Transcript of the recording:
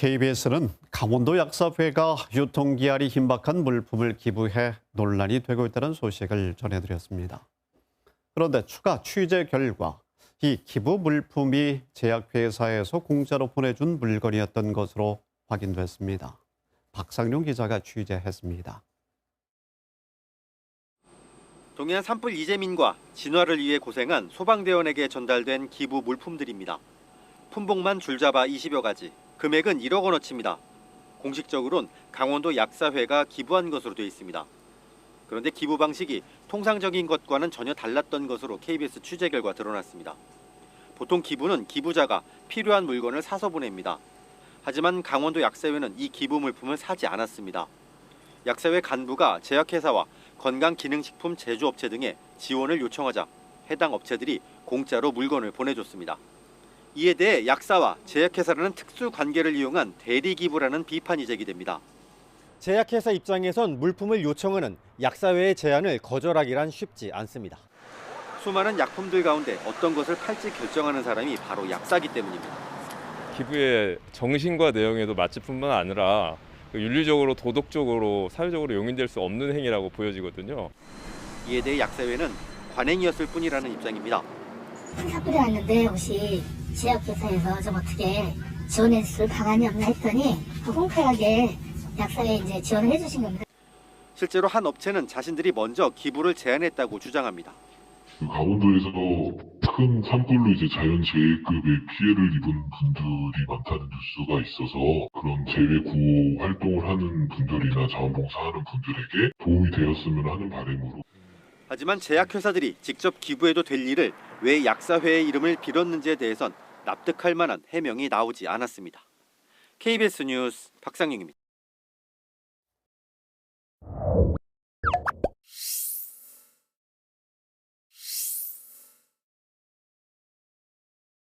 KBS는 강원도 약사회가 유통기한이 힘박한 물품을 기부해 논란이 되고 있다는 소식을 전해드렸습니다. 그런데 추가 취재 결과 이 기부 물품이 제약회사에서 공짜로 보내준 물건이었던 것으로 확인됐습니다. 박상룡 기자가 취재했습니다. 동해안 산불 이재민과 진화를 위해 고생한 소방대원에게 전달된 기부 물품들입니다. 품목만 줄잡아 20여 가지, 금액은 1억 원어치입니다. 공식적으론 강원도 약사회가 기부한 것으로 되어 있습니다. 그런데 기부 방식이 통상적인 것과는 전혀 달랐던 것으로 KBS 취재 결과 드러났습니다. 보통 기부는 기부자가 필요한 물건을 사서 보냅니다. 하지만 강원도 약사회는 이 기부 물품을 사지 않았습니다. 약사회 간부가 제약회사와 건강기능식품 제조업체 등에 지원을 요청하자 해당 업체들이 공짜로 물건을 보내줬습니다. 이에 대해 약사와 제약회사라는 특수 관계를 이용한 대리 기부라는 비판이 제기됩니다. 제약회사 입장에선 물품을 요청하는 약사회의 제안을 거절하기란 쉽지 않습니다. 수많은 약품들 가운데 어떤 것을 팔지 결정하는 사람이 바로 약사기 때문입니다. 기부의 정신과 내용에도 맛집뿐만 아니라 그 윤리적으로 도덕적으로 사회적으로 용인될 수 없는 행위라고 보여지거든요. 이에 대해 약사회는 관행이었을 뿐이라는 입장입니다. 산사불이 왔는데 혹시 제약회사에서 좀 어떻게 지원해 줄 방안이 없나 했더니 홍쾌하게 약사에 이제 지원을 해주신 겁니다. 실제로 한 업체는 자신들이 먼저 기부를 제안했다고 주장합니다. 그 강원도에서 큰 산불로 이제 자연재해급의 피해를 입은 분들이 많다는 뉴스가 있어서 그런 재외 구호 활동을 하는 분들이나 자원봉사하는 분들에게 도움이 되었으면 하는 바람으로 하지만 제약회사들이 직접 기부해도 될 일을 왜 약사회의 이름을 빌었는지에 대해선 납득할 만한 해명이 나오지 않았습니다. KBS 뉴스 박상영입니다.